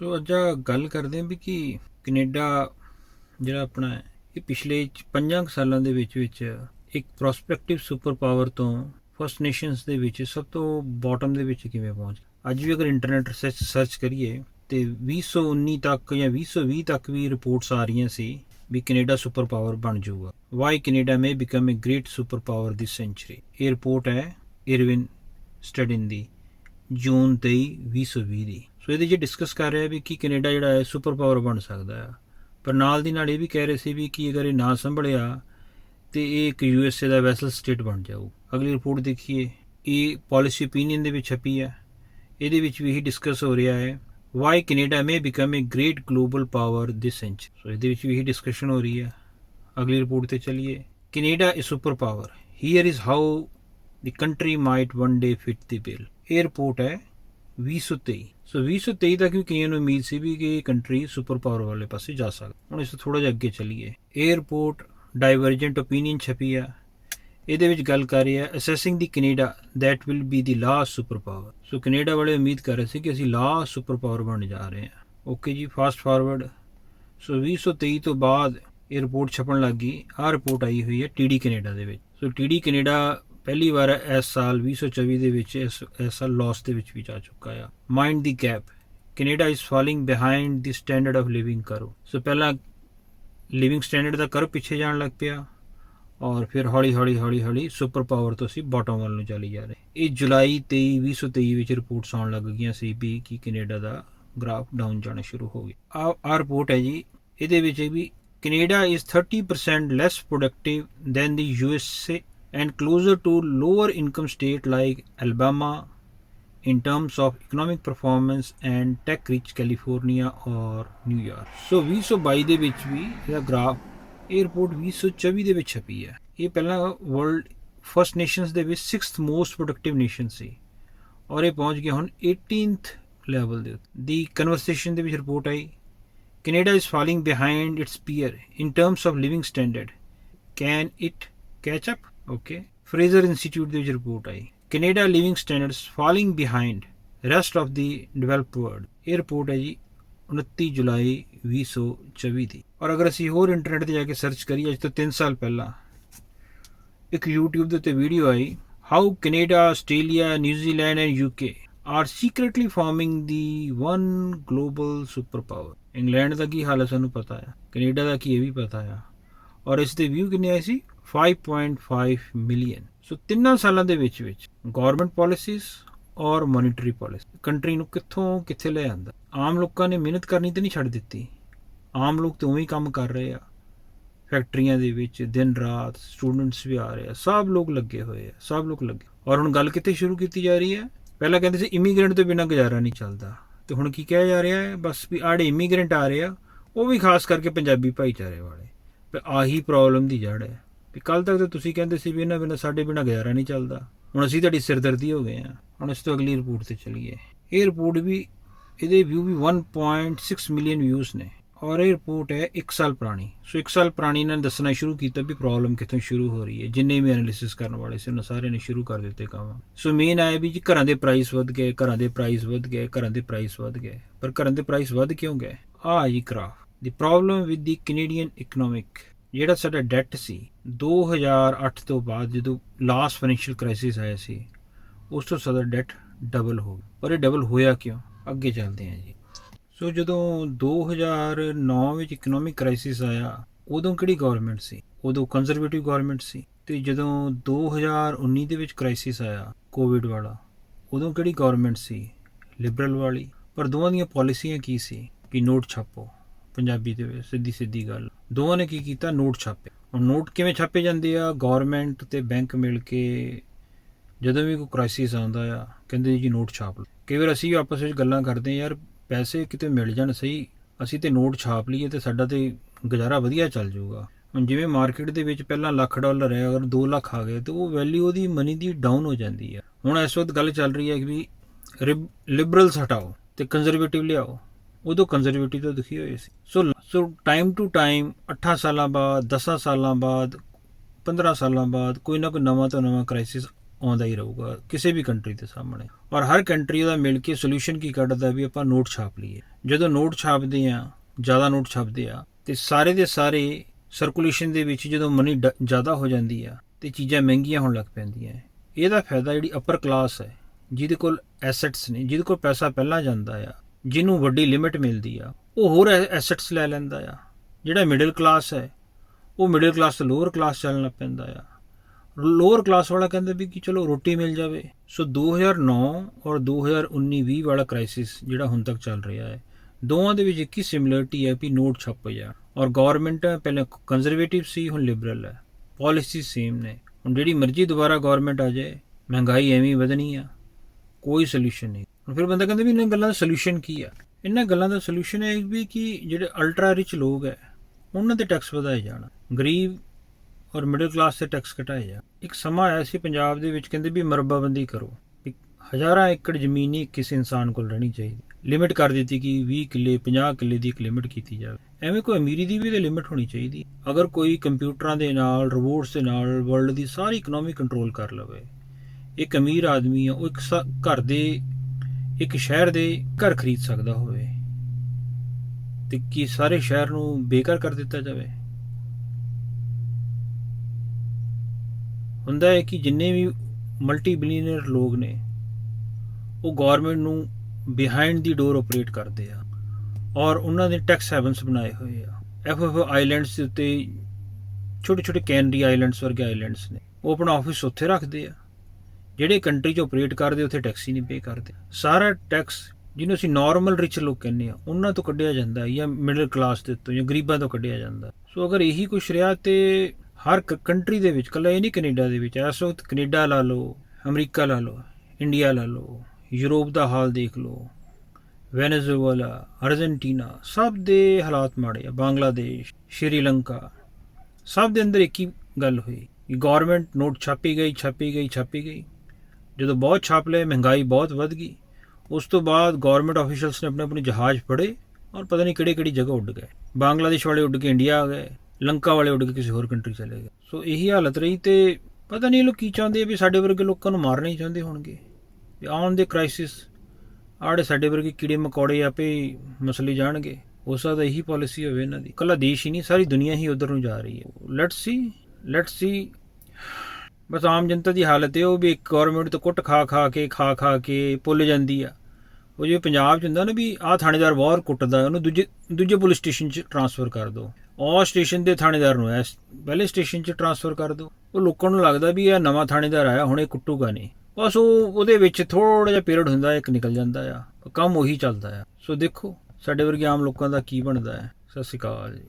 ਸੋ ਅੱਜ ਗੱਲ ਕਰਦੇ ਹਾਂ ਵੀ ਕਿ ਕੈਨੇਡਾ, ਜਿਹੜਾ ਆਪਣਾ ਹੈ, ਇਹ ਪਿਛਲੇ 5 ਸਾਲਾਂ ਦੇ ਵਿੱਚ ਵਿੱਚ ਇੱਕ ਪ੍ਰੋਸਪੈਕਟਿਵ ਸੁਪਰ ਪਾਵਰ ਤੋਂ ਫਸਟ ਨੇਸ਼ਨਸ ਦੇ ਵਿੱਚ ਸਭ ਤੋਂ ਬਾਟਮ ਦੇ ਵਿੱਚ ਕਿਵੇਂ ਪਹੁੰਚ ਅੱਜ ਵੀ ਅਗਰ ਇੰਟਰਨੈਟ ਰਿਸਰਚ ਸਰਚ ਕਰੀਏ ਤੇ 2019 ਤੱਕ ਜਾਂ 2020 ਤੱਕ ਵੀ ਰਿਪੋਰਟਸ ਆ ਰਹੀਆਂ ਸੀ ਵੀ ਕੈਨੇਡਾ ਸੁਪਰ ਪਾਵਰ ਬਣ ਜਾਊਗਾ। Why Canada may become a great super power this century ਇਹ ਰਿਪੋਰਟ ਹੈ ਇਰਵਿਨ ਸਟਡਿਨ ਦੀ ਜੂਨ 23 2020 ਦੀ। ਸੋ ਇਹਦੇ 'ਚ ਡਿਸਕਸ ਕਰ ਰਿਹਾ ਵੀ ਕਿ ਕੈਨੇਡਾ ਜਿਹੜਾ ਹੈ ਸੁਪਰ ਪਾਵਰ ਬਣ ਸਕਦਾ ਹੈ। ਪਰ ਨਾਲ ਦੀ ਨਾਲ ਇਹ ਵੀ ਕਹਿ ਰਹੇ ਸੀ ਵੀ ਕਿ ਅਗਰ ਇਹ ਨਾ ਸੰਭਲਿਆ, ਤੇ ਇਹ ਇੱਕ ਯੂਐਸਏ ਦਾ ਵੈਸਲ ਸਟੇਟ ਬਣ ਜਾਊ। ਅਗਲੀ ਰਿਪੋਰਟ ਦੇਖੀਏ। ਇਹ ਪਾਲਿਸੀ ਓਪੀਨੀਅਨ ਦੇ ਵਿੱਚ ਛਪੀ ਹੈ। ਇਹਦੇ ਵਿੱਚ ਵੀ ਇਹੀ ਡਿਸਕਸ ਹੋ ਰਿਹਾ ਹੈ why Canada may become a great global power this century so ਇਹਦੇ ਵਿੱਚ ਵੀ ਇਹੀ ਡਿਸਕਸ਼ਨ ਹੋ ਰਹੀ ਹੈ। ਅਗਲੀ ਰਿਪੋਰਟ ਤੇ ਚਲਿਏ। Canada is superpower here is how the country might one day fit the bill ਇਹ ਰਿਪੋਰਟ ਹੈ 2023 ਸੋ 2023 ਤੱਕ ਵੀ ਕਈਆਂ ਨੂੰ ਉਮੀਦ ਸੀ ਵੀ ਕਿ ਇਹ ਕੰਟਰੀ ਸੁਪਰ ਪਾਵਰ ਵਾਲੇ ਪਾਸੇ ਜਾ ਸਕਦਾ ਹੁਣ ਇਸ ਤੋਂ ਥੋੜਾ ਜਿਹਾ ਅੱਗੇ ਚੱਲੀਏ। ਇਹ ਰਿਪੋਰਟ ਡਾਈਵਰਜੈਂਟ ਓਪੀਨੀਅਨ ਛਪੀ ਆ। ਇਹਦੇ ਵਿੱਚ ਗੱਲ ਕਰ ਰਹੀ ਹੈ assessing the Canada. That will be the last superpower so Canada ਵਾਲੇ ਉਮੀਦ ਕਰ ਰਹੇ ਸੀ ਕਿ ਅਸੀਂ ਲਾਸਟ ਸੁਪਰ ਪਾਵਰ ਬਣਨ ਜਾ ਰਹੇ ਹਾਂ। ਓਕੇ ਜੀ ਫਾਸਟ ਫਾਰਵਰਡ ਸੋ 2023 ਤੋਂ ਬਾਅਦ ਇਹ ਰਿਪੋਰਟ ਛਪਣ ਲੱਗ ਗਈ। ਆਹ ਰਿਪੋਰਟ ਆਈ ਹੋਈ ਹੈ ਟੀਡੀ ਕੈਨੇਡਾ ਦੇ ਵਿੱਚ। ਸੋ ਟੀਡੀ ਕੈਨੇਡਾ ਪਹਿਲੀ ਵਾਰ ਇਸ ਸਾਲ 2024 ਦੇ ਵਿੱਚ ਇਸ ਇਸ ਸਾਲ ਲਾਸ ਦੇ ਵਿੱਚ ਵੀ ਜਾ ਚੁੱਕਾ ਆ। Mind the gap Canada is falling behind the standard of living ਕਰੋ। ਸੋ ਪਹਿਲਾਂ ਲਿਵਿੰਗ ਸਟੈਂਡਰਡ ਦਾ ਕਰਵ ਪਿੱਛੇ ਜਾਣ ਲੱਗ ਪਿਆ। ਔਰ ਫਿਰ ਹੌਲੀ ਹੌਲੀ ਹੌਲੀ ਹੌਲੀ ਸੁਪਰ ਪਾਵਰ ਤੋਂ ਅਸੀਂ ਬਾਟਮ ਵੱਲ ਨੂੰ ਚਲੀ ਜਾ ਰਹੇ। ਇਹ ਜੁਲਾਈ 23 2023 ਵਿੱਚ ਰਿਪੋਰਟਸ ਆਉਣ ਲੱਗ ਗਈਆਂ ਸੀ ਵੀ ਕਿ ਕੈਨੇਡਾ ਦਾ ਗ੍ਰਾਫ ਡਾਊਨ ਜਾਣਾ ਸ਼ੁਰੂ ਹੋ ਗਿਆ। ਆ ਆ ਰਿਪੋਰਟ ਹੈ ਜੀ। ਇਹਦੇ ਵਿੱਚ ਵੀ Canada is 30% less productive than the USA and closer to lower income state like Alabama in terms of economic performance and tech rich California or New York. So 2022 ਦੇ ਵਿੱਚ ਵੀ ਇਹਦਾ ਗ੍ਰਾਫ ਇਹ ਰਿਪੋਰਟ 2024 ਦੇ ਵਿੱਚ ਛਪੀ ਹੈ। ਇਹ ਪਹਿਲਾਂ ਵਰਲਡ ਫਰਸਟ ਨੇਸ਼ਨਸ ਦੇ ਵਿੱਚ 6th ਮੋਸਟ ਪ੍ਰੋਡਕਟਿਵ ਨੇਸ਼ਨ ਸੀ। ਔਰ ਇਹ ਪਹੁੰਚ ਗਿਆ ਹੁਣ 18th ਲੈਵਲ ਦੇ ਉੱਤੇ। ਦੀ ਕਨਵਰਸੇਸ਼ਨ ਦੇ ਵਿੱਚ report I. Canada is falling behind its peer in terms of living standard can it catch up okay Fraser institute ਦੇ ਵਿੱਚ report I. Canada living standards falling behind rest of the developed world ਇਹ report ਹੈ ਜੀ 29 ਜੁਲਾਈ 2024 ਦੀ। ਔਰ ਅਗਰ ਅਸੀਂ ਹੋਰ internet ਤੇ ਜਾ ਕੇ ਸਰਚ ਕਰੀਏ, ਅੱਜ ਤੋਂ 3 ਸਾਲ ਪਹਿਲਾਂ, ਇੱਕ YouTube ਦੇ ਉੱਤੇ video I how Canada Australia New Zealand and UK are secretly forming the one global superpower England ਦਾ ਕੀ ਹਾਲ ਹੈ ਸਾਨੂੰ ਪਤਾ ਹੈ ਕੈਨੇਡਾ ਦਾ ਕੀ ਇਹ ਵੀ ਪਤਾ ਹੈ ਔਰ ਇਸ ਦੇ ਵਿਊ ਕਿੰਨੇ ਆਏ ਸੀ? 5.5 ਮਿਲੀਅਨ ਸੋ ਤਿੰਨਾਂ ਸਾਲਾਂ ਦੇ ਵਿੱਚ ਵਿੱਚ ਗਵਰਨਮੈਂਟ ਪਾਲਿਸੀਜ਼ ਔਰ ਮੋਨਿਟਰੀ ਪਾਲਿਸੀ ਕੰਟਰੀ ਨੂੰ ਕਿੱਥੋਂ ਕਿੱਥੇ ਲੈ ਆਂਦਾ? ਆਮ ਲੋਕਾਂ ਨੇ ਮਿਹਨਤ ਕਰਨੀ ਤੇ ਨਹੀਂ ਛੱਡ ਦਿੱਤੀ। ਆਮ ਲੋਕ ਤੇ ਉਵੇਂ ਹੀ ਕੰਮ ਕਰ ਰਹੇ ਆ। ਫੈਕਟਰੀਆਂ ਦੇ ਵਿੱਚ ਦਿਨ ਰਾਤ ਸਟੂਡੈਂਟਸ ਵੀ ਆ ਰਹੇ ਆ। ਸਭ ਲੋਕ ਲੱਗੇ ਹੋਏ ਆ। ਸਭ ਲੋਕ ਲੱਗੇ। ਔਰ ਹੁਣ ਗੱਲ ਕਿੱਥੇ ਸ਼ੁਰੂ ਕੀਤੀ ਜਾ ਰਹੀ ਹੈ? ਪਹਿਲਾਂ ਕਹਿੰਦੇ ਸੀ ਇਮੀਗ੍ਰੈਂਟ ਤੋਂ ਬਿਨਾਂ ਗੁਜ਼ਾਰਾ ਨਹੀਂ ਚੱਲਦਾ। ਤੇ ਹੁਣ ਕੀ ਕਿਹਾ ਜਾ ਰਿਹਾ ਹੈ? ਬਸ ਵੀ ਆੜੇ ਇਮੀਗ੍ਰੈਂਟ ਆ ਰਹੇ ਆ, ਉਹ ਵੀ ਖਾਸ ਕਰਕੇ ਪੰਜਾਬੀ ਭਾਈਚਾਰੇ ਵਾਲੇ। ਤੇ ਆਹੀ ਪ੍ਰੋਬਲਮ ਦੀ ਜੜ ਹੈ। ਵੀ ਕੱਲ ਤੱਕ ਤਾਂ ਤੁਸੀਂ ਕਹਿੰਦੇ ਸੀ ਵੀ ਇਹਨਾਂ ਬਿਨਾਂ ਸਾਡੇ ਬਿਨਾਂ ਗੁਜ਼ਾਰਾ ਨਹੀਂ ਚੱਲਦਾ। ਹੁਣ ਅਸੀਂ ਤੁਹਾਡੀ ਸਿਰਦਰਦੀ ਹੋ ਗਏ ਆ ਹੁਣ ਇਸ ਤੋਂ ਅਗਲੀ ਰਿਪੋਰਟ ਤੇ ਚਲੀਏ। ਇਹ ਰਿਪੋਰਟ ਵੀ, ਇਹਦੇ ਵਿਊ ਵੀ 1.6 ਮਿਲੀਅਨ ਵਿਊਜ਼ ਨੇ। ਔਰ ਇਹ ਰਿਪੋਰਟ ਹੈ 1 ਸਾਲ ਪੁਰਾਣੀ। ਸੋ 1 ਸਾਲ ਪੁਰਾਣੀ ਇਹਨਾਂ ਨੇ ਦੱਸਣਾ ਸ਼ੁਰੂ ਕੀਤਾ ਵੀ ਪ੍ਰੋਬਲਮ ਕਿੱਥੋਂ ਸ਼ੁਰੂ ਹੋ ਰਹੀ ਹੈ। ਜਿੰਨੇ ਵੀ ਐਨਾਲਿਸਿਸ ਕਰਨ ਵਾਲੇ ਸੀ, ਉਹਨਾਂ ਸਾਰਿਆਂ ਨੇ ਸ਼ੁਰੂ ਕਰ ਦਿੱਤੇ ਕੰਮ। ਸੋ ਮੇਨ ਆਇਆ ਵੀ ਜੀ ਘਰਾਂ ਦੇ ਪ੍ਰਾਈਸ ਵੱਧ ਗਏ, ਘਰਾਂ ਦੇ ਪ੍ਰਾਈਸ ਵੱਧ ਗਏ, ਘਰਾਂ ਦੇ ਪ੍ਰਾਈਸ ਵੱਧ ਗਏ। ਪਰ ਘਰਾਂ ਦੇ ਪ੍ਰਾਈਸ ਵੱਧ ਕਿਉਂ ਗਏ? ਆ ਜੀ graph the problem with the Canadian economic ਜਿਹੜਾ ਸਾਡਾ ਡੈਟ ਸੀ 2008 ਤੋਂ ਬਾਅਦ ਜਦੋਂ ਲਾਸਟ ਫਾਈਨੈਂਸ਼ੀਅਲ ਕ੍ਰਾਈਸਿਸ ਆਇਆ ਸੀ, ਉਸ ਤੋਂ ਸਾਡਾ ਡੈਟ ਡਬਲ ਹੋ ਗਈ। ਪਰ ਇਹ ਡਬਲ ਹੋਇਆ ਕਿਉਂ? ਅੱਗੇ ਚੱਲਦੇ ਹਾਂ ਜੀ। ਸੋ ਜਦੋਂ 2009 ਵਿੱਚ ਇਕਨੋਮਿਕ ਕ੍ਰਾਈਸਿਸ ਆਇਆ, ਉਦੋਂ ਕਿਹੜੀ ਗਵਰਨਮੈਂਟ ਸੀ? ਉਦੋਂ ਕੰਜ਼ਰਵੇਟਿਵ ਗਵਰਨਮੈਂਟ ਸੀ। ਤੇ ਜਦੋਂ 2019 ਦੇ ਵਿੱਚ ਕ੍ਰਾਈਸਿਸ ਆਇਆ ਕੋਵਿਡ ਵਾਲਾ, ਉਦੋਂ ਕਿਹੜੀ ਗਵਰਨਮੈਂਟ ਸੀ? ਲਿਬਰਲ ਵਾਲੀ। ਪਰ ਦੋਵਾਂ ਦੀਆਂ ਪਾਲਿਸੀਆਂ ਕੀ ਸੀ? ਕਿ ਨੋਟ ਛਾਪੋ। ਪੰਜਾਬੀ ਦੇ ਵਿੱਚ ਸਿੱਧੀ ਸਿੱਧੀ ਗੱਲ। ਦੋਵਾਂ ਨੇ ਕੀ ਕੀਤਾ? ਨੋਟ ਛਾਪੇ। ਹੁਣ ਨੋਟ ਕਿਵੇਂ ਛਾਪੇ ਜਾਂਦੇ ਆ? ਗਵਰਨਮੈਂਟ ਤੇ ਬੈਂਕ ਮਿਲ ਕੇ ਜਦੋਂ ਵੀ ਕੋਈ ਕ੍ਰਾਈਸਿਸ ਆਉਂਦਾ ਆ, ਕਹਿੰਦੇ ਜੀ ਨੋਟ ਛਾਪ ਲਓ। ਕਈ ਵਾਰ ਅਸੀਂ ਵੀ ਆਪਸ ਵਿੱਚ ਗੱਲਾਂ ਕਰਦੇ ਆ, ਯਾਰ ਪੈਸੇ ਕਿਤੇ ਮਿਲ ਜਾਣ ਸਹੀ, ਅਸੀਂ ਤੇ ਨੋਟ ਛਾਪ ਲਈਏ ਤੇ ਸਾਡਾ ਤੇ ਗੁਜ਼ਾਰਾ ਵਧੀਆ ਚੱਲ ਜਾਊਗਾ। ਹੁਣ ਜਿਵੇਂ ਮਾਰਕੀਟ ਦੇ ਵਿੱਚ ਪਹਿਲਾਂ ਲੱਖ ਡਾਲਰ ਹੈ, ਅਗਰ 2 ਲੱਖ ਆ ਗਏ, ਤੇ ਉਹ ਵੈਲਿਊ ਉਹਦੀ ਮਨੀ ਦੀ ਡਾਊਨ ਹੋ ਜਾਂਦੀ ਆ। ਹੁਣ ਇਸ ਵਕਤ ਗੱਲ ਚੱਲ ਰਹੀ ਹੈ ਕਿ ਵੀ ਲਿਬਰਲਸ ਹਟਾਓ ਤੇ ਕੰਜ਼ਰਵੇਟਿਵ ਲਿਆਓ। ਉਦੋਂ ਕੰਜ਼ਰਵੇਟਿਵ ਤੋਂ ਦੁਖੀ ਹੋਏ ਸੀ। So so time to time 8 ਸਾਲਾਂ ਬਾਅਦ 10 ਸਾਲਾਂ ਬਾਅਦ 15 ਸਾਲਾਂ ਬਾਅਦ ਕੋਈ ਨਾ ਕੋਈ ਨਵਾਂ ਤੋਂ ਨਵਾਂ ਕ੍ਰਾਈਸਿਸ ਆਉਂਦਾ ਹੀ ਰਹੂਗਾ, ਕਿਸੇ ਵੀ ਕੰਟਰੀ ਦੇ ਸਾਹਮਣੇ। ਔਰ ਹਰ ਕੰਟਰੀ ਉਹਦਾ ਮਿਲ ਕੇ ਸੋਲੂਸ਼ਨ ਕੀ ਕੱਢਦਾ ਵੀ ਆਪਾਂ ਨੋਟ ਛਾਪ ਲਈਏ। ਜਦੋਂ ਨੋਟ ਛਾਪਦੇ ਆ ਜ਼ਿਆਦਾ ਨੋਟ ਛਾਪਦੇ ਆ ਤੇ ਸਾਰੇ ਦੇ ਸਾਰੇ ਸਰਕੂਲੇਸ਼ਨ ਦੇ ਵਿੱਚ ਜਦੋਂ ਮਨੀ ਜ਼ਿਆਦਾ ਹੋ ਜਾਂਦੀ ਆ, ਤੇ ਚੀਜ਼ਾਂ ਮਹਿੰਗੀਆਂ ਹੋਣ ਲੱਗ ਪੈਂਦੀਆਂ ਇਹਦਾ ਫਾਇਦਾ ਜਿਹੜੀ ਅਪਰ ਕਲਾਸ ਹੈ ਜਿਹਦੇ ਕੋਲ ਐਸੈਟਸ ਨੇ, ਜਿਹਦੇ ਕੋਲ ਪੈਸਾ ਪਹਿਲਾਂ ਜਾਂਦਾ ਆ ਜਿਹਨੂੰ ਵੱਡੀ ਲਿਮਿਟ ਮਿਲਦੀ ਆ, ਉਹ ਹੋਰ ਐਸੈਟਸ ਲੈ ਲੈਂਦਾ ਆ। ਜਿਹੜਾ ਮਿਡਲ ਕਲਾਸ ਹੈ ਉਹ ਮਿਡਲ ਕਲਾਸ ਤੋਂ ਲੋਅਰ ਕਲਾਸ ਚੱਲਣ ਲੱਗ ਪੈਂਦਾ ਆ। ਲੋਅਰ ਕਲਾਸ ਵਾਲਾ ਕਹਿੰਦਾ ਵੀ ਕਿ ਚਲੋ ਰੋਟੀ ਮਿਲ ਜਾਵੇ। ਸੋ 2009 ਔਰ 2019-20 ਵਾਲਾ ਕ੍ਰਾਈਸਿਸ ਜਿਹੜਾ ਹੁਣ ਤੱਕ ਚੱਲ ਰਿਹਾ ਹੈ ਦੋਵਾਂ ਦੇ ਵਿੱਚ ਇੱਕ ਹੀ ਸਿਮਿਲਰਿਟੀ ਹੈ ਵੀ ਨੋਟ ਛਪ ਜਾ ਔਰ ਗਵਰਨਮੈਂਟ ਪਹਿਲਾਂ ਕੰਜ਼ਰਵੇਟਿਵ ਸੀ, ਹੁਣ ਲਿਬਰਲ ਹੈ ਪਾਲਿਸੀ ਸੇਮ ਨੇ। ਹੁਣ ਜਿਹੜੀ ਮਰਜ਼ੀ ਦੁਬਾਰਾ ਗਵਰਨਮੈਂਟ ਆ ਜਾਏ, ਮਹਿੰਗਾਈ ਐਵੇਂ ਵਧਣੀ ਆ। ਕੋਈ ਸੋਲੂਸ਼ਨ ਨਹੀਂ। ਫਿਰ ਬੰਦਾ ਕਹਿੰਦਾ ਵੀ ਇਹਨਾਂ ਗੱਲਾਂ ਦਾ ਸੋਲੂਸ਼ਨ ਕੀ ਆ? ਇਹਨਾਂ ਗੱਲਾਂ ਦਾ ਸੋਲੂਸ਼ਨ ਇਹ ਵੀ ਕਿ ਜਿਹੜੇ ਅਲਟਰਾ ਰਿਚ ਲੋਕ ਹੈ ਉਹਨਾਂ ਦੇ ਟੈਕਸ ਵਧਾਏ ਜਾਣ। ਗਰੀਬ ਔਰ ਮਿਡਲ ਕਲਾਸ 'ਤੇ ਟੈਕਸ ਘਟਾਏ ਜਾ ਇੱਕ ਸਮਾਂ ਆਇਆ ਸੀ ਪੰਜਾਬ ਦੇ ਵਿੱਚ ਕਹਿੰਦੇ ਵੀ ਮਰਬ੍ਬਾਬੰਦੀ ਕਰੋ। ਵੀ ਹਜ਼ਾਰਾਂ ਏਕੜ ਜ਼ਮੀਨ ਹੀ ਕਿਸੇ ਇਨਸਾਨ ਕੋਲ ਰਹਿਣੀ ਚਾਹੀਦੀ। ਲਿਮਿਟ ਕਰ ਦਿੱਤੀ ਕਿ 20 ਕਿੱਲੇ 50 ਕਿੱਲੇ ਦੀ ਇੱਕ ਲਿਮਿਟ ਕੀਤੀ ਜਾਵੇ। ਐਵੇਂ ਕੋਈ ਅਮੀਰੀ ਦੀ ਵੀ ਤੇ ਲਿਮਿਟ ਹੋਣੀ ਚਾਹੀਦੀ। ਅਗਰ ਕੋਈ ਕੰਪਿਊਟਰਾਂ ਦੇ ਨਾਲ ਰੋਬੋਟਸ ਦੇ ਨਾਲ ਵਰਲਡ ਦੀ ਸਾਰੀ ਇਕਨੋਮੀ ਕੰਟਰੋਲ ਕਰ ਲਵੇ, ਇੱਕ ਅਮੀਰ ਆਦਮੀ ਆ, ਉਹ ਇੱਕ ਸ- ਘਰ ਦੇ ਇੱਕ ਸ਼ਹਿਰ ਦੇ ਘਰ ਖਰੀਦ ਸਕਦਾ ਹੋਵੇ ਤੇ ਕੀ ਸਾਰੇ ਸ਼ਹਿਰ ਨੂੰ ਬੇਕਾਰ ਕਰ ਦਿੱਤਾ ਜਾਵੇ? ਹੁੰਦਾ ਹੈ ਕਿ ਜਿੰਨੇ ਵੀ ਮਲਟੀ ਬਿਲੀਅਨਰ ਲੋਕ ਨੇ, ਉਹ ਗਵਰਨਮੈਂਟ ਨੂੰ ਬਿਹਾਈਂਡ ਦੀ ਡੋਰ ਆਪਰੇਟ ਕਰਦੇ ਆ ਔਰ ਉਹਨਾਂ ਦੇ ਟੈਕਸ ਹੈਵਨਸ ਬਣਾਏ ਹੋਏ ਆ। ਐਫ ਐਫ ਆਈਲੈਂਡਸ ਦੇ ਉੱਤੇ ਛੋਟੇ ਛੋਟੇ ਕੈਨਰੀ ਆਈਲੈਂਡਸ ਵਰਗੇ ਆਈਲੈਂਡਸ ਨੇ। ਉਹ ਆਪਣਾ ਆਫਿਸ ਉੱਥੇ ਰੱਖਦੇ ਆ। ਜਿਹੜੇ ਕੰਟਰੀ 'ਚ ਆਪਰੇਟ ਕਰਦੇ, ਉੱਥੇ ਟੈਕਸ ਹੀ ਨਹੀਂ ਪੇ ਕਰਦੇ। ਸਾਰਾ ਟੈਕਸ ਜਿਹਨੂੰ ਅਸੀਂ ਨਾਰਮਲ ਰਿਚ ਲੋਕ ਕਹਿੰਦੇ ਆ ਉਹਨਾਂ ਤੋਂ ਕੱਢਿਆ ਜਾਂਦਾ ਜਾਂ ਮਿਡਲ ਕਲਾਸ ਦੇ ਤੋਂ ਜਾਂ ਗਰੀਬਾਂ ਤੋਂ ਕੱਢਿਆ ਜਾਂਦਾ। ਸੋ ਅਗਰ ਇਹੀ ਕੁਛ ਰਿਹਾ ਤੇ ਹਰ ਕੰਟਰੀ ਦੇ ਵਿੱਚ, ਕੱਲਾ ਇਹ ਨਹੀਂ ਕੈਨੇਡਾ ਦੇ ਵਿੱਚ, ਇਸ ਵਕਤ ਕੈਨੇਡਾ ਲਾ ਲਓ, ਅਮਰੀਕਾ ਲਾ ਲਓ, ਇੰਡੀਆ ਲਾ ਲਓ, ਯੂਰਪ ਦਾ ਹਾਲ ਦੇਖ ਲਓ, ਵੈਨੇਜ਼ੁਏਲਾ, ਅਰਜਨਟੀਨਾ, ਸਭ ਦੇ ਹਾਲਾਤ ਮਾੜੇ ਆ। ਬੰਗਲਾਦੇਸ਼, ਸ਼੍ਰੀਲੰਕਾ, ਸਭ ਦੇ ਅੰਦਰ ਇੱਕ ਹੀ ਗੱਲ ਹੋਈ। ਕਿ ਗਵਰਨਮੈਂਟ ਨੋਟ ਛਾਪੀ ਗਈ ਛਾਪੀ ਗਈ ਛਾਪੀ ਗਈ। ਜਦੋਂ ਬਹੁਤ ਛਾਪ ਲਏ, ਮਹਿੰਗਾਈ ਬਹੁਤ ਵੱਧ ਗਈ, ਉਸ ਤੋਂ ਬਾਅਦ ਗਵਰਨਮੈਂਟ ਆਫੀਸ਼ੀਅਲਸ ਨੇ ਆਪਣੇ ਆਪਣੇ ਜਹਾਜ਼ ਫੜੇ ਔਰ ਪਤਾ ਨਹੀਂ ਕਿਹੜੇ ਕਿਹੜੀ ਜਗ੍ਹਾ ਉੱਡ ਗਏ। ਬੰਗਲਾਦੇਸ਼ ਵਾਲੇ ਉੱਡ ਕੇ ਇੰਡੀਆ ਆ ਗਏ, ਲੰਕਾ ਵਾਲੇ ਉੱਡ ਕੇ ਕਿਸੇ ਹੋਰ ਕੰਟਰੀ ਚਲੇ ਗਏ। ਸੋ ਇਹੀ ਹਾਲਤ ਰਹੀ ਤੇ ਪਤਾ ਨਹੀਂ ਇਹ ਲੋਕ ਕੀ ਚਾਹੁੰਦੇ ਆ ਵੀ ਸਾਡੇ ਵਰਗੇ ਲੋਕਾਂ ਨੂੰ ਮਾਰਨਾ ਹੀ ਚਾਹੁੰਦੇ ਹੋਣਗੇ। ਵੀ ਆਉਣ ਦੇ ਕ੍ਰਾਈਸਿਸ ਆੜੇ ਸਾਡੇ ਵਰਗੇ ਕੀੜੇ ਮਕੌੜੇ ਆਪੇ ਮਸਲੇ ਜਾਣਗੇ। ਹੋ ਸਕਦਾ ਇਹੀ ਪਾਲਿਸੀ ਹੋਵੇ ਇਹਨਾਂ ਦੀ। ਕੱਲਾ ਦੇਸ਼ ਹੀ ਨਹੀਂ, ਸਾਰੀ ਦੁਨੀਆ ਹੀ ਉਧਰ ਨੂੰ ਜਾ ਰਹੀ ਹੈ। ਲੈਟਸ ਸੀ ਲੈਟਸ ਸੀ ਬਸ ਆਮ ਜਨਤਾ ਦੀ ਹਾਲਤ ਇਹ ਉਹ ਵੀ ਇੱਕ ਗਵਰਨਮੈਂਟ ਤੋਂ ਕੁੱਟ ਖਾ ਖਾ ਕੇ, ਖਾ ਖਾ ਕੇ ਭੁੱਲ ਜਾਂਦੀ ਆ। ਉਹ ਜੇ ਪੰਜਾਬ ਚ ਹੁੰਦਾ ਨਾ ਵੀ ਆਹ ਥਾਣੇਦਾਰ ਬਹੁਤ ਕੁੱਟਦਾ, ਉਹਨੂੰ ਦੂਜੇ ਦੂਜੇ ਪੁਲਿਸ ਸਟੇਸ਼ਨ ਚ ਟਰਾਂਸਫਰ ਕਰ ਦਿਓ ਉਹ ਸਟੇਸ਼ਨ ਦੇ ਥਾਣੇਦਾਰ ਨੂੰ ਐਸ, ਪਹਿਲੇ ਸਟੇਸ਼ਨ ਚ ਟਰਾਂਸਫਰ ਕਰ ਦਿਓ ਉਹ ਲੋਕਾਂ ਨੂੰ ਲੱਗਦਾ ਵੀ ਇਹ ਨਵਾਂ ਥਾਣੇਦਾਰ ਆਇਆ, ਹੁਣ ਇਹ ਕੁੱਟੂਗਾ ਨਹੀਂ। ਬਸ ਉਹ, ਉਹਦੇ ਵਿੱਚ ਥੋੜਾ ਜਿਹਾ ਪੀਰੀਅਡ ਹੁੰਦਾ, ਇੱਕ ਨਿਕਲ ਜਾਂਦਾ ਆ। ਕੰਮ ਉਹੀ ਚੱਲਦਾ ਆ। ਸੋ ਦੇਖੋ, ਸਾਡੇ ਵਰਗੇ ਆਮ ਲੋਕਾਂ ਦਾ ਕੀ ਬਣਦਾ ਹੈ ਸਤਿ ਸ਼੍ਰੀ ਅਕਾਲ ਜੀ।